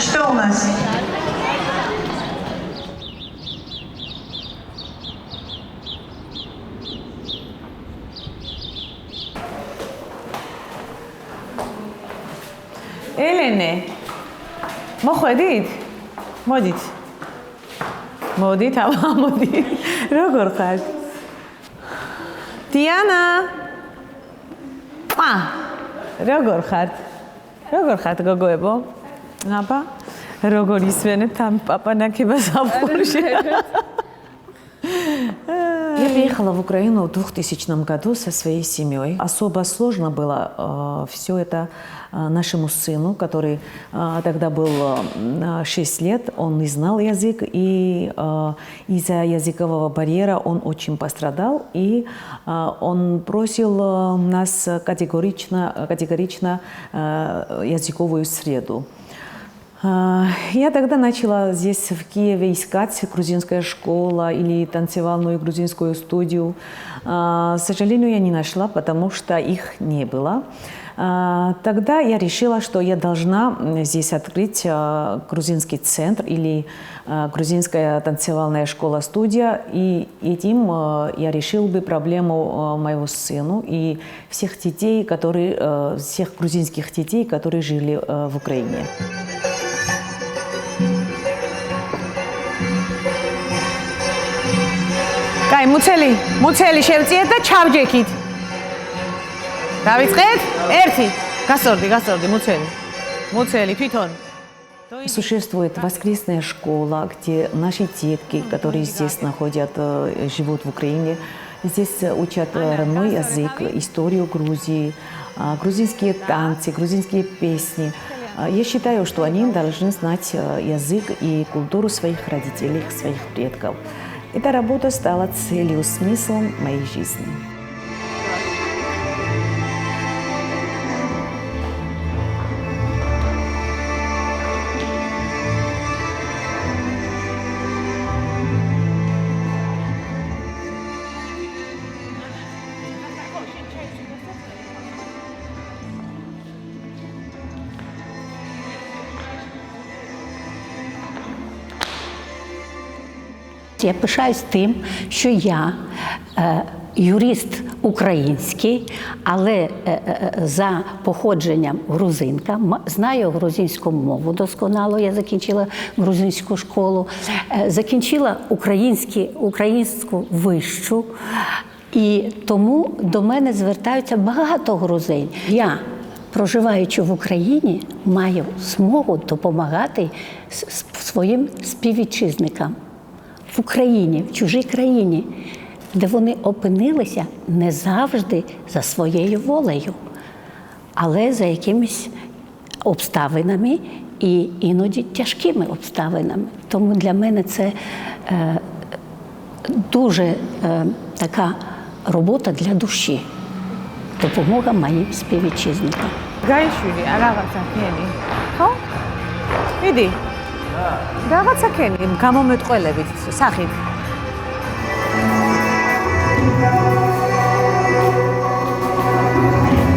Следующий танец, что у нас? ელენე მოხვედით? მოდით. მოდით, აბა მოდი. როგორ ხართ? დიანა. ა როგორ ხართ? როგორ ხართ გოგოებო? აბა როგორ ისვენებთ ამ პაპანაკებას აფხურში? Я приехала в Украину в 2000 году со своей семьей. Особо сложно было все это э, нашему сыну, который э, тогда был э, 6 лет, он не знал язык, и э, из-за языкового барьера он очень пострадал, и э, он просил э, нас категорично, категорично э, языковую среду. А, Я тогда начала здесь, в Киеве, искать грузинская школа или танцевальную грузинскую студию. А, К сожалению, я не нашла, потому что их не было. А, Тогда я решила, что я должна здесь открыть грузинский центр или грузинская танцевальная школа-студия. И этим я решил бы проблему моего сына и всех детей, которые, всех грузинских детей, которые жили в Украине. კაი, მუცელი, მუცელი შევწიეთ და ჩავჯექით. დავიწყეთ? ერთი. გასორდი, გასორდი, მუცელი. მუცელი თვითონ. Существует воскресная школа, где наши детки, которые здесь находят, э, живут в Украине, здесь э, учат э, родной язык, историю Грузии, грузинские танцы, грузинские песни. Я считаю, что они должны знать язык и культуру своих родителей, своих предков. Эта работа стала целью, смыслом моей жизни. Я пишаюсь тим, що я е, юрист український, але е, е, за походженням грузинка, знаю грузинську мову досконало. Я закінчила грузинську школу, закінчила українську вищу. І тому до мене звертаються багато грузин. Я проживаючи в Україні, маю змогу допомагати своїм співвітчизникам в Україні, в чужій країні, де вони опинилися не завжди за своєю волею, але за якимись обставинами і іноді тяжкими обставинами. Тому для мене це е, дуже е, така робота для душі, допомога моїм співвітчизникам. Гай Шулі, Арава Сафєлі. Іди. მიდი. რაღაცა ქენი, გამომეტყველებით სახით.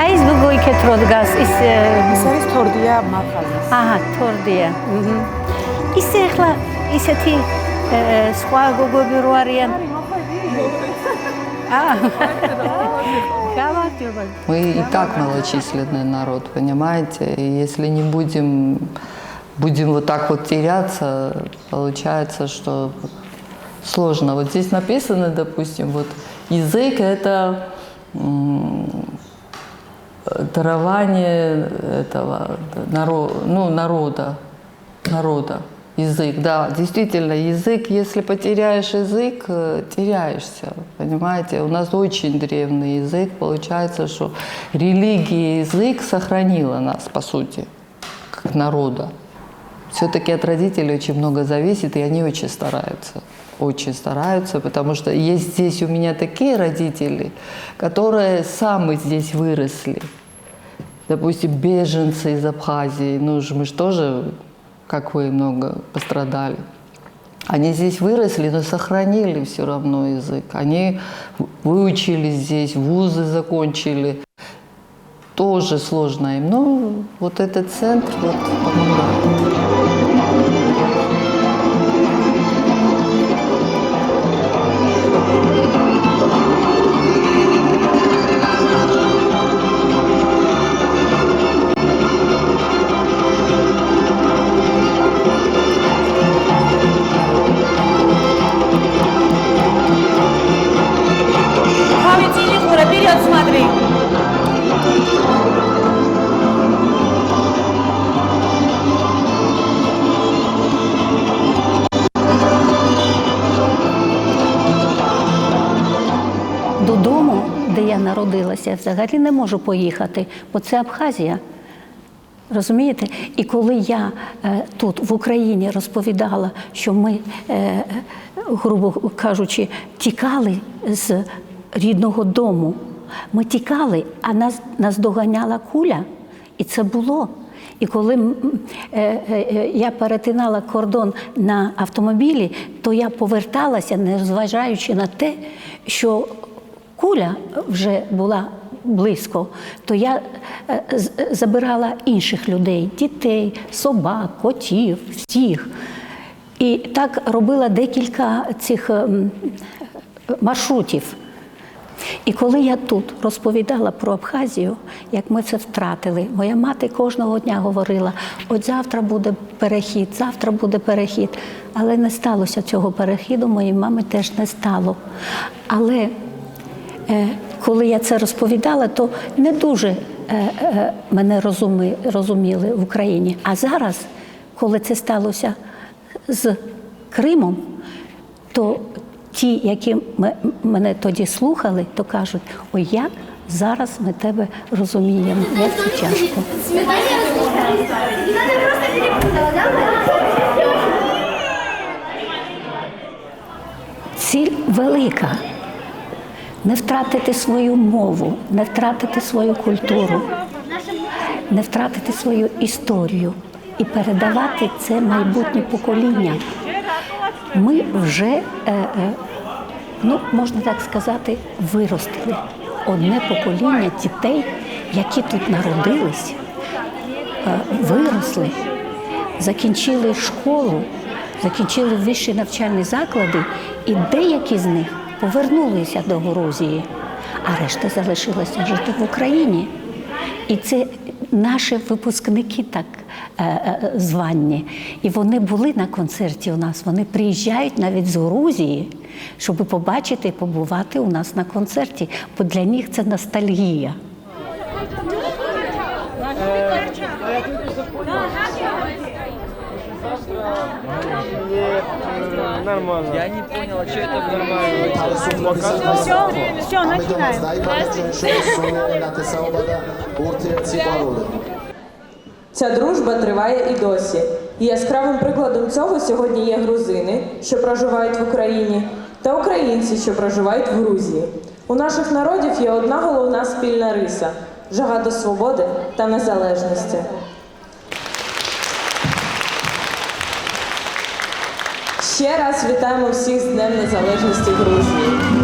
აი ეს გოგოიქეთ რო დგას ის э, ეს არის თორდია მაღალას. აჰა თორდია მჰმ. ისე ახლა ისეთი э, სხვა გოგოები რო არიან აა გავარჯობა Мы и так малочисленный народ, понимаете? И если не будем, будем вот так вот теряться, получается, что сложно. Вот здесь написано, допустим, вот язык – это дарование этого наро- ну, народа, народа. Язык, да, действительно, язык, если потеряешь язык, э, теряешься, понимаете? У нас очень древний язык, получается, что религия язык сохранила нас, по сути, как народа. Все-таки от родителей очень много зависит, и они очень стараются. Очень стараются, потому что есть здесь у меня такие родители, которые сами здесь выросли. Допустим, беженцы из Абхазии, ну ж- мы же тоже, как вы, много пострадали. Они здесь выросли, но сохранили все равно язык. Они выучили здесь, вузы закончили. Тоже сложно им. Но вот этот центр вот помогает. Народилася, я взагалі не можу поїхати, бо це Абхазія. Розумієте? І коли я е, тут в Україні розповідала, що ми, е, грубо кажучи, тікали з рідного дому, ми тікали, а нас, нас доганяла куля, і це було. І коли е, е, е, я перетинала кордон на автомобілі, то я поверталася, незважаючи на те, що куля вже була близько, то я е, забирала інших людей, дітей, собак, котів, всіх. І так робила декілька цих ем, маршрутів. І коли я тут розповідала про Абхазію, як ми це втратили, моя мати кожного дня говорила: от завтра буде перехід, завтра буде перехід. Але не сталося цього перехіду, моїй мами теж не стало. Але коли я це розповідала, то не дуже е, е, мене розуміли в Україні. А зараз, коли це сталося з Кримом, то ті, які мене тоді слухали, то кажуть, ой, як зараз ми тебе розуміємо, як це тяжко. Ціль велика. Не втратити свою мову, не втратити свою культуру, не втратити свою історію і передавати це майбутнє покоління. Ми вже, е, е, ну можна так сказати, виростили одне покоління дітей, які тут народились, е, виросли, закінчили школу, закінчили вищі навчальні заклади, і деякі з них повернулися до Грузії, а решта залишилася жити в Україні. І це наші випускники так е, е, звані. І вони були на концерті у нас. Вони приїжджають навіть з Грузії, щоб побачити і побувати у нас на концерті, бо для них це ностальгія. Нормально. Я не понял, а что это нормально? Все, починаємо. на Тесаубада Уртірці Пароли. Ця дружба триває і досі. І яскравим прикладом цього сьогодні є грузини, що проживають в Україні, та українці, що проживають в Грузії. У наших народів є одна головна спільна риса жага до свободи та незалежності. Ще раз вітаємо всіх з Днем Незалежності Грузії.